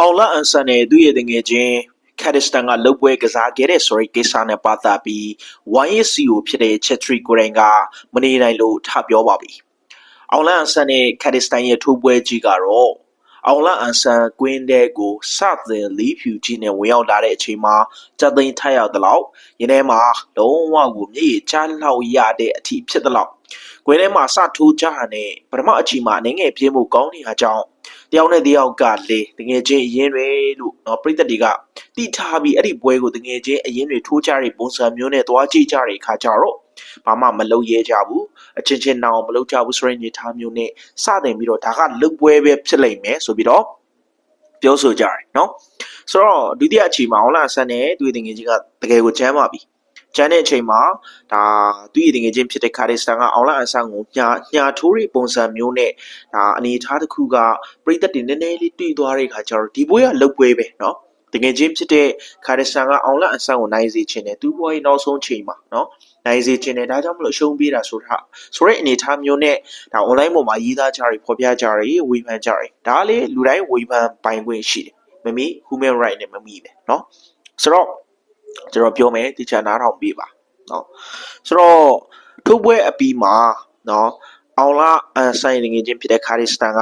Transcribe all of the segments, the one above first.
အောင်လအန်ဆန်နဲ့သူ့ရဲ့တငယ်ချင်းကက်ဒစတန်ကလုတ်ပွဲကစားခဲ့တဲ့ဆိုရီကိစ္စနဲ့ပတ်သက်ပြီး YSCO ဖြစ်တဲ့ချက်ထရီကိုရင်ကမနေနိုင်လို့ထပြောပါပြီ။အောင်လအန်ဆန်နဲ့ကက်ဒစတန်ရဲ့ထိုးပွဲကြီးကတော့အောင်လအန်ဆန်ကွင်းတဲ့ကိုစသင်လီဖြူကြီးနဲ့ဝင်ရောက်လာတဲ့အချိန်မှာကြက်သိန်းထက်ရောက်တဲ့လောက်ရင်းထဲမှာလုံးဝကိုမြေကြီးချလောက်ရတဲ့အထိဖြစ်တဲ့လောက်ကွင်းထဲမှာစထိုးကြတာနဲ့ပထမအချိန်မှာအနေငယ်ပြေးမှုကောင်းနေတာကြောင့် တယောက်နဲ့တယောက်ကလေတငယ်ချင်းအရင်တွေလို့เนาะပြိသက်တွေကတိထားပြီးအဲ့ဒီပွဲကိုတငယ်ချင်းအရင်တွေထိုးကြတဲ့ပုံစံမျိုးနဲ့သွားကြည့်ကြတဲ့အခါကျတော့ဘာမှမလုပ်ရဲကြဘူးအချင်းချင်းနောင်မလုပ်ကြဘူးဆိုရင်ညီထားမျိုးနဲ့စတင်ပြီးတော့ဒါကလုတ်ပွဲပဲဖြစ်လိမ့်မယ်ဆိုပြီးတော့ပြောဆိုကြတယ်เนาะဆိုတော့ဒုတိယအချိန်မှာဟောလာဆန်နဲ့သူတငယ်ချင်းကတကယ်ကိုချမ်းပါပြီ ကျန်တဲ့အချိန်မှာဒါသူ့ရည်တငယ်ချင်းဖြစ်တဲ့ကာရီစတန်ကအောင်လာအန်ဆန်ကိုညာညာထိုးတဲ့ပုံစံမျိုးနဲ့ဒါအနေအထားတစ်ခုကပြိသက်တွေနည်းနည်းလေးတွေ့သွားတဲ့ခါကျတော့ဒီပွဲကလုတ်ပွဲပဲเนาะတကယ်ချင်းဖြစ်တဲ့ကာရီစတန်ကအောင်လာအန်ဆန်ကိုနိုင်စေခြင်းနဲ့သူ့ဘွားရဲ့နောက်ဆုံးချိန်မှာเนาะနိုင်စေခြင်းနဲ့ဒါကြောင့်မလို့အရှုံးပေးတာဆိုတာဆိုတဲ့အနေအထားမျိုးနဲ့ဒါ online ပေါ်မှာရေးသားကြတွေဖော်ပြကြတွေဝေဖန်ကြတွေဒါကလေလူတိုင်းဝေဖန်ပိုင်ခွင့်ရှိတယ်မမီ human right နဲ့မမီပဲเนาะဆိုတော့ ကျွန်တော်ပြောမယ်ဒီချာနားထောင်ပေးပါเนาะဆိုတော့ထုတ်ပွဲအပြီးမှာเนาะအောင်လာအန်ဆိုင်ငွေချင်းဖြစ်တဲ့ကာရီစတန်က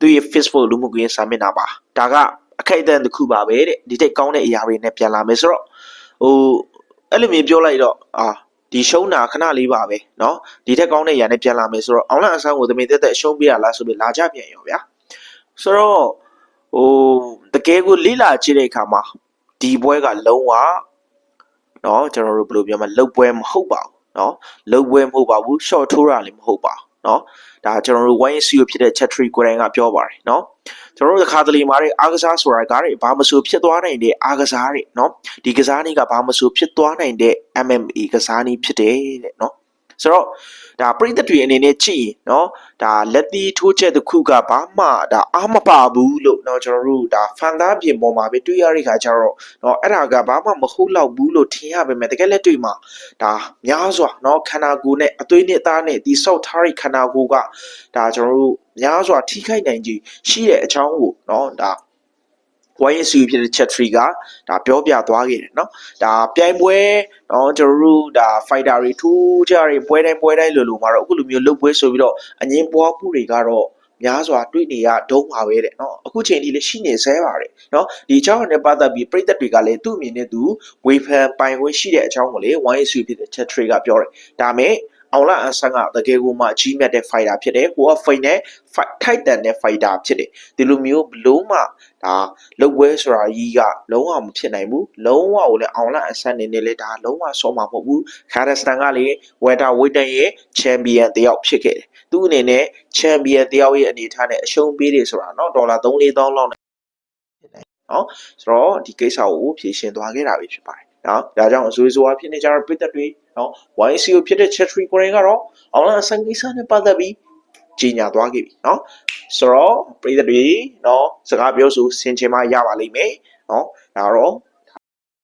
သူ့ရဲ့ Facebook လူမှုကွန်ရက်စာမျက်နှာပါဒါကအခိုက်အတန့်တစ်ခုပါပဲတဲ့ဒီတိတ်ကောင်းတဲ့အရာတွေနဲ့ပြန်လာမယ်ဆိုတော့ဟိုအဲ့လိုမျိုးပြောလိုက်တော့အာဒီရှုံးတာခဏလေးပါပဲเนาะဒီထက်ကောင်းတဲ့အရာနဲ့ပြန်လာမယ်ဆိုတော့အောင်လာအဆန်းကိုသမင်တက်တက်ရှုံးပေးရလားဆိုပြီးလာကြပြန်ရောဗျာဆိုတော့ဟိုတကယ်ကိုလေးလာကြည့်တဲ့အခါမှာ ဒီပွဲကလုံးဝเนาะကျွန်တော်တို့ဘယ်လိုပြောမလဲလုတ်ပွဲမဟုတ်ပါဘူးเนาะလုတ်ပွဲမဟုတ်ပါဘူး short ထိုးတာလည်းမဟုတ်ပါဘူးเนาะဒါကျွန်တော်တို့ YCU ဖြစ်တဲ့ Chatry ကိုယ်တိုင်ကပြောပါတယ်เนาะကျွန်တော်တို့တစ်ခါတလေမှာတဲ့အားကစားဆိုတာကတဲ့ဘာမဆိုဖြစ်သွားနိုင်တဲ့အားကစားတွေเนาะဒီကစားနည်းကဘာမဆိုဖြစ်သွားနိုင်တဲ့ MMA ကစားနည်းဖြစ်တယ်တဲ့เนาะ ဆိုတော့ဒါပရိသတ်တွေအနေနဲ့ကြည့်ရင်เนาะဒါလက်သီးထိုးချက်တစ်ခုကဘာမှဒါအားမပါဘူးလို့เนาะကျွန်တော်တို့ဒါဖန်သားပြင်ပေါ်မှာပဲတွေ့ရတဲ့ခါကျတော့เนาะအဲ့ဒါကဘာမှမဟုတ်တော့ဘူးလို့ထင်ရပါမယ်တကယ်လက်တွေ့မှာဒါများစွာเนาะခန္ဓာကိုယ်နဲ့အသွေးနဲ့အသားနဲ့ဒီဆောက်ထားတဲ့ခန္ဓာကိုယ်ကဒါကျွန်တော်တို့များစွာထိခိုက်နိုင်ခြင်းရှိတဲ့အကြောင်းကိုเนาะဒါ YSU ဖြစ်တဲ့ chat tree ကဒါပြောပြသွားခဲ့တယ်เนาะဒါပြိုင်ပွဲเนาะကျွန်တော်တို့ဒါ fighter တွေထူးကြတွေပွဲတိုင်းပွဲတိုင်းလိုလိုမှာတော့အခုလိုမျိုးလုတ်ပွဲဆိုပြီးတော့အငင်းပွားမှုတွေကတော့များစွာတွေ့နေရဒုံးပါပဲတဲ့เนาะအခုချိန်ဒီလည်းရှိနေဆဲပါတယ်เนาะဒီအကြောင်းနဲ့ပတ်သက်ပြီးပြည်သက်တွေကလည်းသူ့အမြင်နဲ့သူဝေဖန်ပိုင်ခွင့်ရှိတဲ့အကြောင်းကိုလေ YSU ဖြစ်တဲ့ chat tree ကပြောတယ်ဒါမဲ့ အောင်လာအန်ဆန်ကတကယ်ကိုမှအကြီးမြတ်တဲ့ fighter ဖြစ်တယ်ဟိုက fight နဲ့ fight ထိုက်တန်တဲ့ fighter ဖြစ်တယ်ဒီလိုမျိုးဘလို့မှဒါလုတ်ပွဲဆိုတာကြီးကလုံးဝမဖြစ်နိုင်ဘူးလုံးဝကိုလည်းအောင်လာအဆန်နေနေလေဒါလုံးဝဆောမှာမဟုတ်ဘူးခါရစတန်ကလေဝက်တာဝိတန်ရဲ့ချန်ပီယံတယောက်ဖြစ်ခဲ့တယ်သူ့အနေနဲ့ချန်ပီယံတယောက်ရဲ့အနေထားနဲ့အရှုံးပေးတယ်ဆိုတာเนาะဒေါ်လာ3-4တောင်းလောက်နဲ့เนาะဆိုတော့ဒီကိစ္စကိုဖြေရှင်းသွားခဲ့တာပဲဖြစ်ပါတယ် ် နော်ဒါကြောင့်အဇွေဇွာဖြစ်နေကြတဲ့ပြည်သက်တွေနော် YCO ဖြစ်တဲ့ Chatry ကိုရင်ကတော့အောင်လာအစံကိစ္စနဲ့ပတ်သက်ပြီးကြီးညာသွားခဲ့ပြီနော်ဆိုတော့ပြည်သက်တွေနော်စကားပြောဆိုဆင်ခြင်မှရပါလိမ့်မယ်နော်ဒါတော့